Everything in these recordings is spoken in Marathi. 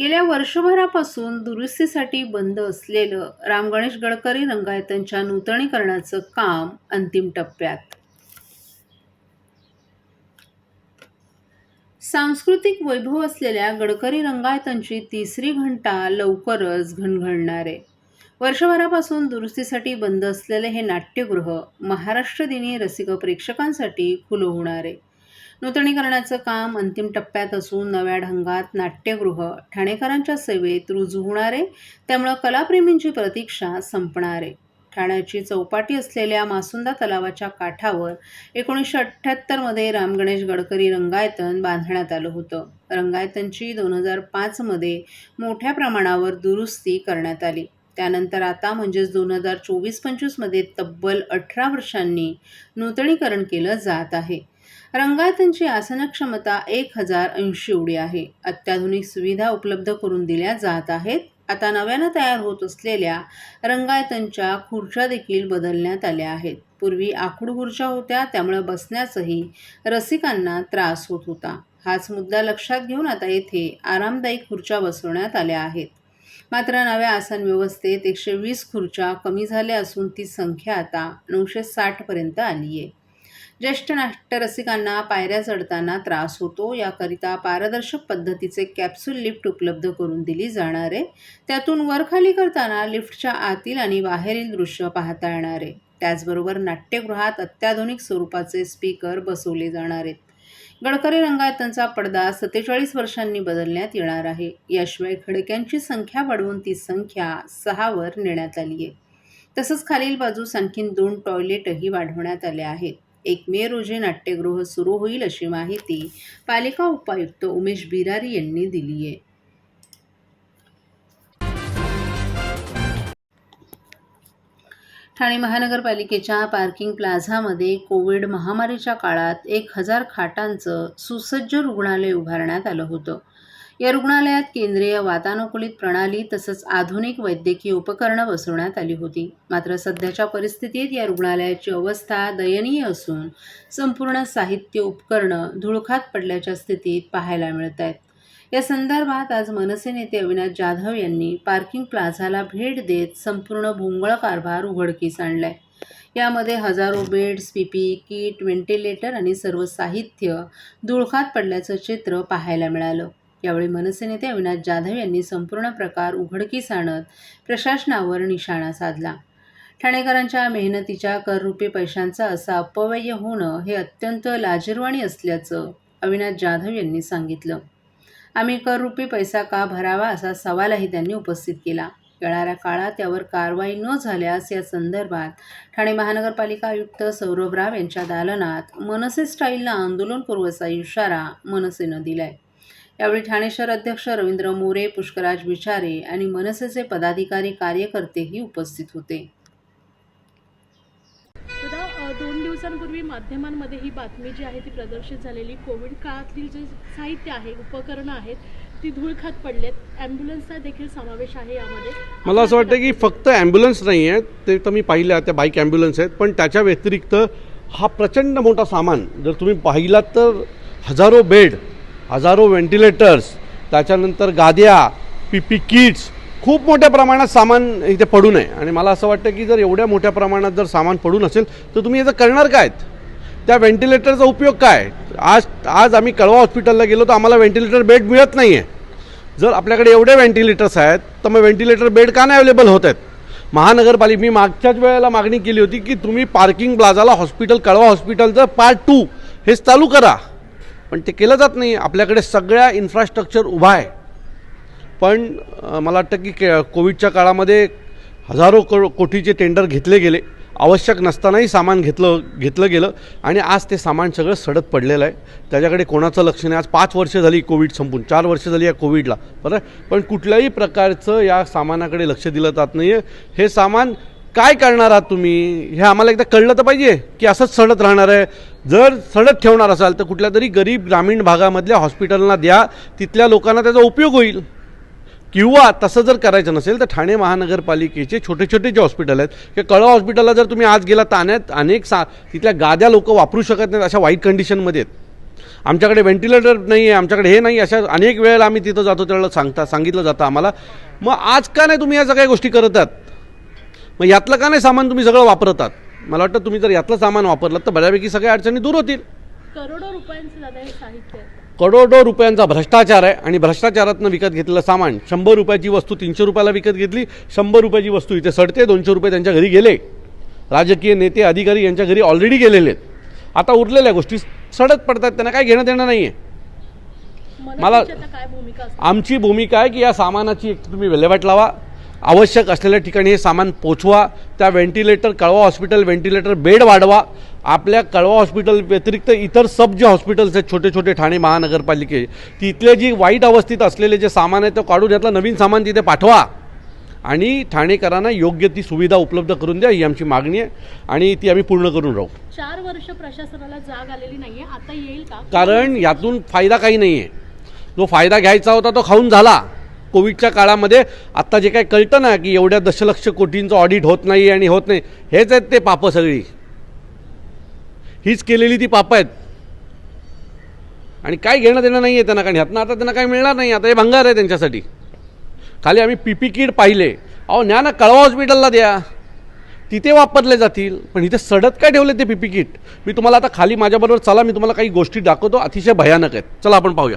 गेल्या वर्षभरापासून दुरुस्तीसाठी बंद असलेलं राम गणेश गडकरी रंगायतांच्या नूतनीकरणाचं काम अंतिम टप्प्यात. सांस्कृतिक वैभव असलेल्या गडकरी रंगायतांची तिसरी घंटा लवकरच घणघणणार आहे वर्षभरापासून दुरुस्तीसाठी बंद असलेले हे नाट्यगृह महाराष्ट्र दिनी रसिक प्रेक्षकांसाठी खुलं होणार आहे. नूतनीकरणाचं काम अंतिम टप्प्यात असून नव्या ढंगात नाट्यगृह ठाणेकरांच्या सेवेत रुजू होणारे त्यामुळं कलाप्रेमींची प्रतीक्षा संपणारे. ठाण्याची चौपाटी असलेल्या मासुंदा तलावाच्या काठावर एकोणीसशे अठ्ठ्याहत्तरमध्ये राम गणेश गडकरी रंगायतन बांधण्यात आलं होतं. रंगायतनची दोन हजार पाचमध्ये मोठ्या प्रमाणावर दुरुस्ती करण्यात आली. त्यानंतर आता म्हणजेच दोन हजार चोवीस पंचवीसमध्ये तब्बल अठरा वर्षांनी नूतनीकरण केलं जात आहे. रंगायतांची आसन क्षमता एक हजार ऐंशी एवढी आहे. अत्याधुनिक सुविधा उपलब्ध करून दिल्या जात आहेत. आता नव्यानं तयार होत असलेल्या रंगायतनच्या खुर्च्या देखील बदलण्यात आल्या आहेत. पूर्वी आखूड खुर्च्या होत्या त्यामुळे बसण्यासही रसिकांना त्रास होत होता. हाच मुद्दा लक्षात घेऊन आता येथे आरामदायी खुर्च्या बसवण्यात आल्या आहेत. मात्र नव्या आसन व्यवस्थेत एकशे वीस खुर्च्या कमी झाल्या असून ती संख्या आता नऊशे साठपर्यंत आली आहे ज्येष्ठ नाट्यरसिकांना पायऱ्या चढताना त्रास होतो. याकरिता पारदर्शक पद्धतीचे कॅप्सूल लिफ्ट उपलब्ध करून दिली जाणार आहे. त्यातून वरखाली करताना लिफ्टच्या आतील आणि बाहेरील दृश्य पाहता येणार आहे. त्याचबरोबर नाट्यगृहात अत्याधुनिक स्वरूपाचे स्पीकर बसवले जाणार आहेत. गडकरी रंगायतांचा पडदा सत्तेचाळीस वर्षांनी बदलण्यात येणार आहे. याशिवाय खडक्यांची संख्या वाढवून ती संख्या सहावर नेण्यात आली आहे तसंच खालील बाजूस आणखीन दोन टॉयलेटही वाढवण्यात आले आहेत. एक मे रोजी नाट्यगृह सुरू होईल अशी माहिती पालिका उपायुक्त उमेश बिरारी यांनी दिली आहे. ठाणे महानगरपालिकेच्या पार्किंग प्लाझामध्ये कोविड महामारीच्या काळात एक हजार खाटांचं सुसज्ज रुग्णालय उभारण्यात आलं होतं. या रुग्णालयात केंद्रीय वातानुकूलित प्रणाली तसंच आधुनिक वैद्यकीय उपकरणं बसवण्यात आली होती. मात्र सध्याच्या परिस्थितीत या रुग्णालयाची अवस्था दयनीय असून संपूर्ण साहित्य उपकरणं धुळखात पडल्याच्या स्थितीत पाहायला मिळत आहेत. या संदर्भात आज मनसे नेते अविनाश जाधव यांनी पार्किंग प्लाझाला भेट देत संपूर्ण भोंगळ कारभार उघडकीस आणलाय. यामध्ये हजारो बेड्स पीपी किट व्हेंटिलेटर आणि सर्व साहित्य धुळखात पडल्याचं चित्र पाहायला मिळालं. यावेळी मनसे नेते अविनाश जाधव यांनी संपूर्ण प्रकार उघडकीस आणत प्रशासनावर निशाणा साधला. ठाणेकरांच्या मेहनतीच्या कररूपी पैशांचा असा अपव्यय होणं हे अत्यंत लाजिरवाणी असल्याचं अविनाश जाधव यांनी सांगितलं. आम्ही कररूपी पैसा का भरावा असा सवालही त्यांनी उपस्थित केला. येणाऱ्या काळात त्यावर कारवाई न झाल्यास या संदर्भात ठाणे महानगरपालिका आयुक्त सौरभ राव यांच्या दालनात मनसे स्टाईलनं आंदोलन करू असा इशारा मनसेनं दिलाय. यावेळी ठाणे शहर अध्यक्ष रवींद्र मोरे पुष्कराज विचारे आणि मनसेचे पदाधिकारी कार्यकर्तेही उपस्थित होते. दोन दिवसांपूर्वी माध्यमांमध्ये ही बातमी जी आहे ती प्रदर्शित झालेली. कोविड काळातील जे साहित्य आहे उपकरणं आहेत ती धूळ खात पडलेत. ॲम्ब्युलन्सचा देखील समावेश आहे यामध्ये. मला असं वाटतं की फक्त ॲम्ब्युलन्स नाही आहेत ते तर मी पाहिल्या त्या बाईक ॲम्ब्युलन्स आहेत पण त्याच्या व्यतिरिक्त हा प्रचंड मोठा सामान जर तुम्ही पाहिलात तर हजारो बेड हजारो व्हेंटिलेटर्स त्याच्यानंतर गाद्या पी पी किट्स खूप मोठ्या प्रमाणात सामान इथे पडू नये. आणि मला असं वाटतं की जर एवढ्या मोठ्या प्रमाणात जर सामान पडून असेल तर तुम्ही याचं करणार काय? त्या व्हेंटिलेटरचा उपयोग काय? आज आज आम्ही कळवा हॉस्पिटलला गेलो तर आम्हाला व्हेंटिलेटर बेड मिळत नाही आहे जर आपल्याकडे एवढे व्हेंटिलेटर्स आहेत तर मग व्हेंटिलेटर बेड का नाही अवेलेबल होत आहेत? महानगरपालिका मी मागच्याच वेळेला मागणी केली होती की तुम्ही पार्किंग प्लाझाला हॉस्पिटल कळवा हॉस्पिटलचं पार्ट टू हेच चालू करा. पण ते केलं जात नाही. आपल्याकडे सगळ्या इन्फ्रास्ट्रक्चर उभा आहे. पण मला वाटतं की के कोविडच्या काळामध्ये हजारो को कोटीचे टेंडर घेतले गेले. आवश्यक नसतानाही सामान घेतलं घेतलं गेलं आणि आज ते सामान सगळं सडत पडलेलं आहे. त्याच्याकडे कोणाचं लक्ष नाही. आज पाच वर्ष झाली कोविड संपून. चार वर्ष झाली या कोविडला. बरं? पण कुठल्याही प्रकारचं या सामानाकडे लक्ष दिलं जात नाही आहे हे सामान काय करणार आहात तुम्ही? हे आम्हाला एकदा कळलं तर पाहिजे की असंच सडत राहणार आहे. जर सडत ठेवणार असाल तर कुठल्या तरी गरीब ग्रामीण भागामधल्या हॉस्पिटलना द्या. तिथल्या लोकांना त्याचा उपयोग होईल. किंवा तसं जर करायचं नसेल तर ठाणे महानगरपालिकेचे छोटे छोटे जे हॉस्पिटल आहेत किंवा कळवा हॉस्पिटलला जर तुम्ही आज गेला तर अनेक अनेक सा तिथल्या गाद्या लोक वापरू शकत नाहीत अशा वाईट कंडिशनमध्ये आहेत. आमच्याकडे व्हेंटिलेटर नाही आहे आमच्याकडे हे नाही अशा अनेक वेळेला आम्ही तिथं जातो त्यावेळेला सांगता सांगितलं जातं आम्हाला. मग आज का नाही तुम्ही या सगळ्या गोष्टी करतात मग यातलं का नाही सामान तुम्ही सगळं वापरतात? मला वाटतं तुम्ही जर यातलं सामान वापरलं तर बऱ्यापैकी सगळ्या अडचणी दूर होतील. करोडो रुपयांचं दादा हे साहित्य आहे. करोडो रुपयांचा भ्रष्टाचार आहे आणि भ्रष्टाचारातनं विकत घेतलेलं सामान शंभर रुपयाची वस्तू तीनशे रुपयाला विकत घेतली शंभर रुपयाची वस्तू इथे सडते दोनशे रुपये त्यांच्या घरी गेले. राजकीय नेते अधिकारी यांच्या घरी ऑलरेडी गेलेले आहेत. आता उरलेल्या गोष्टी सडत पडतात त्यांना काय घेणं देणं नाही आहे मला- मनसेची आता काय भूमिका असते? आमची भूमिका आहे की या सामानाची एक तुम्ही विल्हेवाट लावा. आवश्यक असलेल्या ठिकाणी हे सामान पोचवा त्या व्हेंटिलेटर कळवा हॉस्पिटल व्हेंटिलेटर बेड वाढवा. आपल्या कळवा हॉस्पिटल व्यतिरिक्त इतर सब जे हॉस्पिटल्स आहेत छोटे छोटे ठाणे महानगरपालिके तिथले जी वाईट अवस्थेत असलेले जे सामान आहे ते काढून यातलं नवीन सामान तिथे पाठवा. आणि ठाणेकरांना योग्य ती सुविधा उपलब्ध करून द्या ही आमची मागणी आहे. आणि ती आम्ही पूर्ण करून राहू. चार वर्ष प्रशासनाला जाग आलेली नाहीये. आता येईल का? कारण यातून फायदा काही नाही आहे जो फायदा घ्यायचा होता तो खाऊन झाला. कोविडच्या काळामध्ये आत्ता जे काही कळतं ना की एवढ्या दशलक्ष कोटींचं ऑडिट होत नाही आणि होत नाही हेच आहेत ते पापं सगळी. हीच केलेली ती पापं आहेत. आणि काय घेणं देणं नाही आहे त्यांना कारण ह्यातनं आता त्यांना काय मिळणार नाही आता हे भंगार आहे त्यांच्यासाठी. खाली आम्ही पी पी किट पाहिले. अहो न्या ना कळवा हॉस्पिटलला द्या. तिथे वापरले जातील पण इथे सडत काय ठेवले ते पीपी किट? मी तुम्हाला आता खाली माझ्याबरोबर चला मी तुम्हाला काही गोष्टी दाखवतो अतिशय भयानक आहेत. चला आपण पाहूया.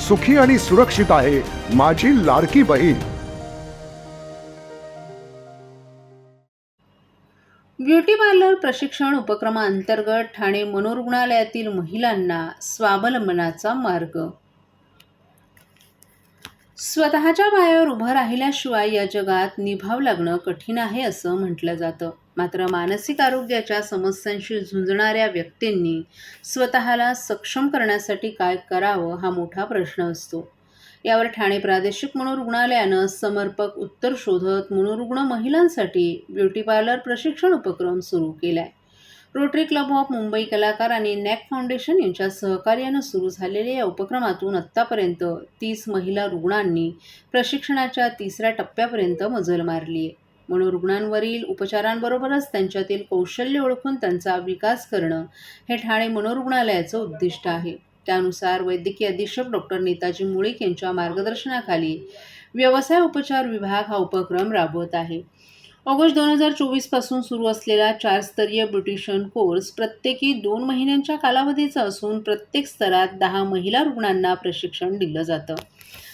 सुखी आणि सुरक्षित आहे माझी लाडकी बहीण. ब्युटी पार्लर प्रशिक्षण उपक्रमाअंतर्गत ठाणे मनोरुग्णालयातील महिलांना स्वावलंबनाचा मार्ग. स्वतःच्या पायावर उभं राहिल्याशिवाय या जगात निभाव लागणं कठीण आहे असं म्हटलं जातं. मात्र मानसिक आरोग्याच्या समस्यांशी झुंजणाऱ्या व्यक्तींनी स्वतःला सक्षम करण्यासाठी काय करावं हा मोठा प्रश्न असतो. यावर ठाणे प्रादेशिक मनोरुग्णालयानं समर्पक उत्तर शोधत मनोरुग्ण महिलांसाठी ब्युटी पार्लर प्रशिक्षण उपक्रम सुरू केला आहे रोटरी क्लब ऑफ मुंबई कलाकार आणि नॅक फाउंडेशन यांच्या सहकार्यानं सुरू झालेल्या या उपक्रमातून आत्तापर्यंत तीस महिला रुग्णांनी प्रशिक्षणाच्या तिसऱ्या टप्प्यापर्यंत मजल मारली आहे. मनोरुग्णांवरील उपचारांबरोबरच त्यांच्यातील कौशल्य ओळखून त्यांचा विकास करणं हे ठाणे मनोरुग्णालयाचं उद्दिष्ट आहे. त्यानुसार वैद्यकीय अधीक्षक डॉक्टर नेताजी मुळीक यांच्या मार्गदर्शनाखाली व्यवसाय उपचार विभाग हा उपक्रम राबवत आहे. ऑगस्ट दोन हजार चोवीसपासून सुरू असलेला चार स्तरीय ब्युटिशियन कोर्स प्रत्येकी दोन महिन्यांच्या कालावधीचा असून प्रत्येक स्तरात दहा महिला रुग्णांना प्रशिक्षण दिलं जातं.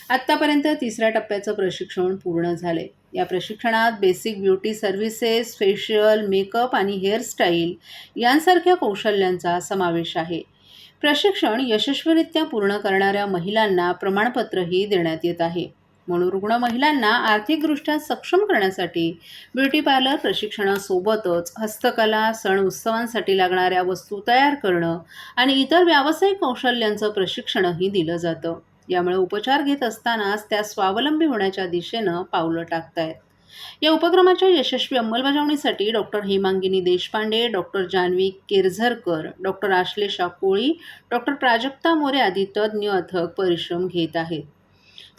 आत्तापर्यंत तिसऱ्या टप्प्याचं प्रशिक्षण पूर्ण झाले. या प्रशिक्षणात basic beauty services facial makeup आणि हेअरस्टाईल यांसारख्या कौशल्यांचा समावेश आहे. प्रशिक्षण यशस्वीरित्या पूर्ण करणाऱ्या महिलांना प्रमाणपत्रही देण्यात येत आहे. म्हणून रुग्ण महिलांना आर्थिकदृष्ट्या सक्षम करण्यासाठी ब्युटी पार्लर प्रशिक्षणासोबतच हस्तकला सण उत्सवांसाठी लागणाऱ्या वस्तू तयार करणं आणि इतर व्यावसायिक कौशल्यांचं प्रशिक्षणही दिलं जातं. यामुळे उपचार घेत असतानाच त्या स्वावलंबी होण्याच्या दिशेनं पावलं टाकतायत. या उपक्रमाच्या यशस्वी अंमलबजावणीसाठी doctor Hemangini Deshpande doctor Janhavi Kerzarkar doctor Ashlesha Koli doctor Prajakta More आदी तज्ज्ञ अथक परिश्रम घेत आहेत.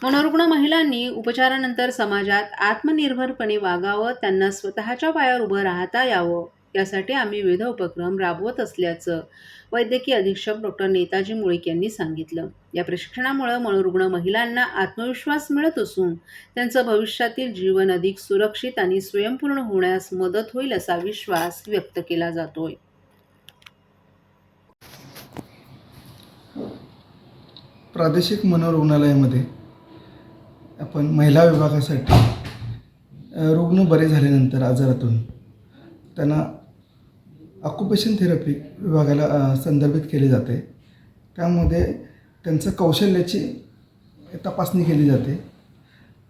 मनोरुग्ण महिलांनी उपचारानंतर समाजात आत्मनिर्भरपणे वागावं त्यांना स्वतःच्या पायावर उभं राहता यावं यासाठी आम्ही विविध उपक्रम राबवत असल्याचं वैद्यकीय अधीक्षक डॉक्टर नेताजी मुळीक यांनी सांगितलं. या प्रशिक्षणामुळे मनोरुग्ण महिलांना आत्मविश्वास मिळत असून त्यांचं भविष्यातील जीवन अधिक सुरक्षित आणि स्वयंपूर्ण होण्यास मदत होईल असा विश्वास व्यक्त केला जातोय. प्रादेशिक मनोरुग्णालयामध्ये आपण महिला विभागासाठी रुग्ण बरे झाल्यानंतर आजारातून त्यांना ऑक्युपेशन थेरपी विभागाला संदर्भित केले जाते. त्यामध्ये त्यांचं कौशल्याची तपासणी केली जाते.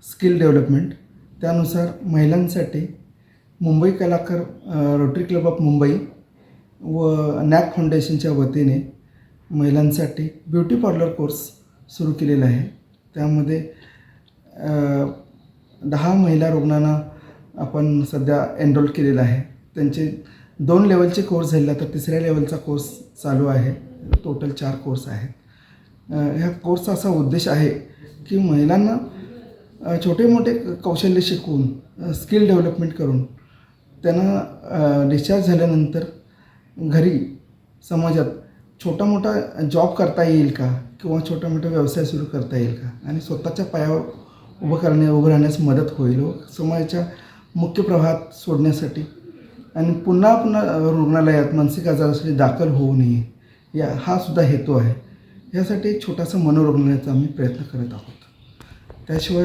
स्किल डेव्हलपमेंट त्यानुसार महिलांसाठी मुंबई कलाकार रोटरी क्लब ऑफ मुंबई व नॅक फाउंडेशनच्या वतीने महिलांसाठी ब्युटी पार्लर कोर्स सुरू केलेला आहे. त्यामध्ये दहा महिला रुग्णांना आपण सध्या एनरोल केलेला आहे. त्यांचे दोन लेवलचे कोर्स झालेला तर तिसऱ्या लेवलचा कोर्स चालू आहे. टोटल चार कोर्स आहेत. ह्या कोर्सचा असा उद्देश आहे की महिलांना छोटे मोठे कौशल्य शिकवून स्किल डेव्हलपमेंट करून त्यांना डिस्चार्ज झाल्यानंतर घरी समाजात छोटा मोठा जॉब करता येईल का? किंवा छोटा मोठा व्यवसाय सुरू करता येईल का? आणि स्वतःच्या पायावर उभं करण्या उभं राहण्यास मदत होईल व समाजाच्या मुख्य प्रवाहात सोडण्यासाठी. आणि पुन्हा पुन्हा रुग्णालयात मानसिक आजारासाठी दाखल होऊ नये. या हा सुद्धा हेतू आहे. यासाठी एक छोटासा मनोरुग्णालयाचा आम्ही प्रयत्न करत आहोत. त्याशिवाय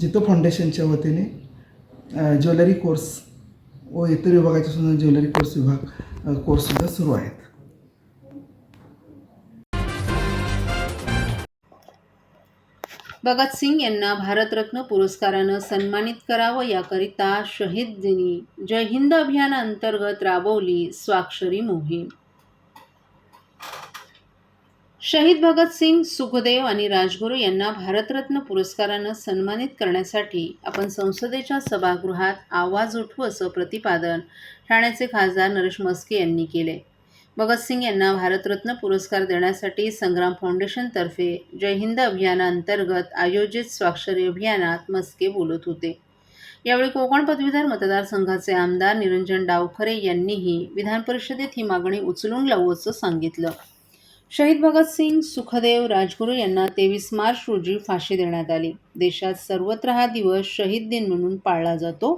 जितो फाउंडेशनच्या वतीने ज्वेलरी कोर्स व इतर विभागाच्या सुद्धा ज्वेलरी कोर्स विभाग कोर्ससुद्धा सुरू आहेत. भगतसिंग यांना भारतरत्न पुरस्कारानं सन्मानित करावं याकरिता शहीद दिनी जय हिंद अभियानाअंतर्गत राबवली स्वाक्षरी मोहीम. शहीद भगतसिंग सुखदेव आणि राजगुरू यांना भारतरत्न पुरस्कारानं सन्मानित करण्यासाठी आपण संसदेच्या सभागृहात आवाज उठवू असं प्रतिपादन ठाण्याचे खासदार नरेश मस्के यांनी केले. भगतसिंग यांना भारतरत्न पुरस्कार देण्यासाठी संग्राम फाउंडेशनतर्फे जय हिंद अभियानाअंतर्गत आयोजित स्वाक्षरी अभियानात मस्के बोलत होते. यावेळी कोकण पदवीधर मतदारसंघाचे आमदार निरंजन डावखरे यांनीही विधान परिषदेत ही मागणी उचलून लावू असं सांगितलं. शहीद भगतसिंग सुखदेव राजगुरू यांना तेवीस मार्च रोजी फाशी देण्यात आली. देशात सर्वत्र हा दिवस शहीद दिन म्हणून पाळला जातो.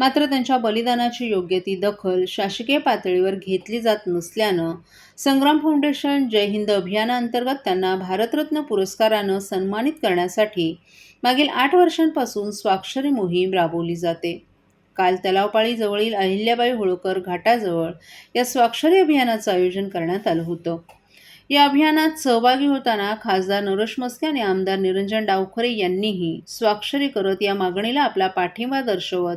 मात्र त्यांच्या बलिदानाची योग्य ती दखल शासकीय पातळीवर घेतली जात नसल्यानं संग्राम फाउंडेशन जय हिंद अभियानाअंतर्गत त्यांना भारतरत्न पुरस्कारानं सन्मानित करण्यासाठी मागील आठ वर्षांपासून स्वाक्षरी मोहीम राबवली जाते. काल तलावपाळीजवळील अहिल्याबाई होळकर घाटाजवळ या स्वाक्षरी अभियानाचं आयोजन करण्यात आलं होतं. या अभियानात सहभागी होताना खासदार नरोश मस्के आणि आमदार निरंजन डावखरे यांनीही स्वाक्षरी करत या मागणीला आपला पाठिंबा दर्शवत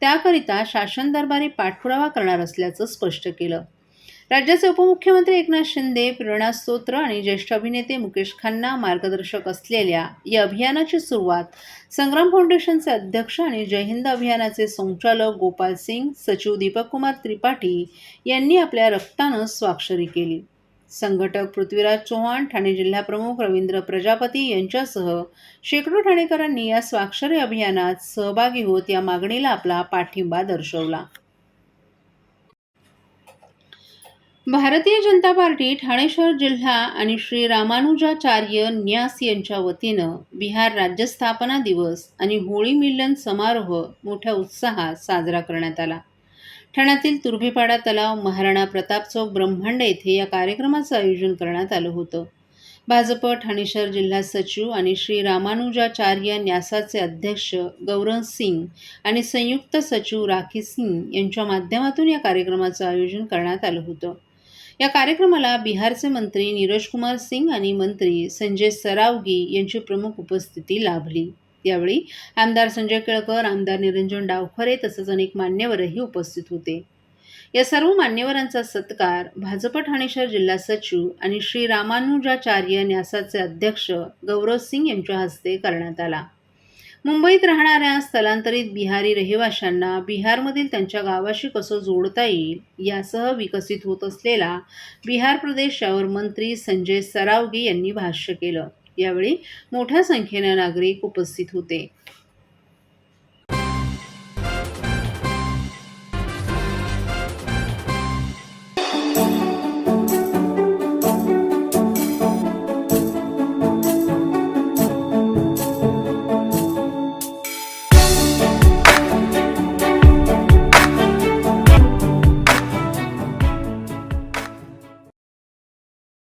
त्याकरिता शासन दरबारी पाठपुरावा करणार असल्याचं स्पष्ट केलं. राज्याचे उपमुख्यमंत्री एकनाथ शिंदे प्रेरणा स्तोत्र आणि ज्येष्ठ अभिनेते मुकेश खन्ना मार्गदर्शक असलेल्या या अभियानाची सुरुवात संग्राम फाउंडेशनचे अध्यक्ष आणि जय हिंद अभियानाचे संचालक गोपाल सिंग सचिव दीपक कुमार त्रिपाठी यांनी आपल्या रक्तानं स्वाक्षरी केली. संघटक पृथ्वीराज चव्हाण ठाणे जिल्हाप्रमुख रवींद्र प्रजापती यांच्यासह शेकडो ठाणेकरांनी या स्वाक्षरी अभियानात सहभागी होत या मागणीला आपला पाठिंबा दर्शवला. भारतीय जनता पार्टी ठाणे शहर जिल्हा आणि श्री रामानुजाचार्य न्यास यांच्या वतीनं बिहार राज्य स्थापना दिवस आणि होळी मिलन समारोह मोठ्या उत्साहात साजरा करण्यात आला. ठाण्यातील तुर्भेपाडा तलाव महाराणा प्रताप चौक ब्रह्मांड येथे या कार्यक्रमाचं आयोजन करण्यात आलं होतं. भाजप ठाणे शहर जिल्हा सचिव आणि श्री रामानुजाचार्य न्यासाचे अध्यक्ष गौरव सिंग आणि संयुक्त सचिव राखी सिंग यांच्या माध्यमातून या कार्यक्रमाचं आयोजन करण्यात आलं होतं. या कार्यक्रमाला बिहारचे मंत्री नीरज कुमार सिंग आणि मंत्री संजय सरावगी यांची प्रमुख उपस्थिती लाभली. यावेळी आमदार संजय केळकर आमदार निरंजन डावखरे तसंच अनेक मान्यवरही उपस्थित होते. या सर्व मान्यवरांचा सत्कार भाजप ठाणे शहर जिल्हा सचिव आणि श्री रामानुजाचार्य न्यासाचे अध्यक्ष गौरव सिंग यांच्या हस्ते करण्यात आला. मुंबईत राहणाऱ्या स्थलांतरित बिहारी रहिवाशांना बिहारमधील त्यांच्या गावाशी कसं जोडता येईल यासह विकसित होत असलेला बिहार प्रदेश यावर मंत्री संजय सरावगी यांनी भाष्य केलं. यावेळी मोठ्या संख्येने नागरिक उपस्थित होते.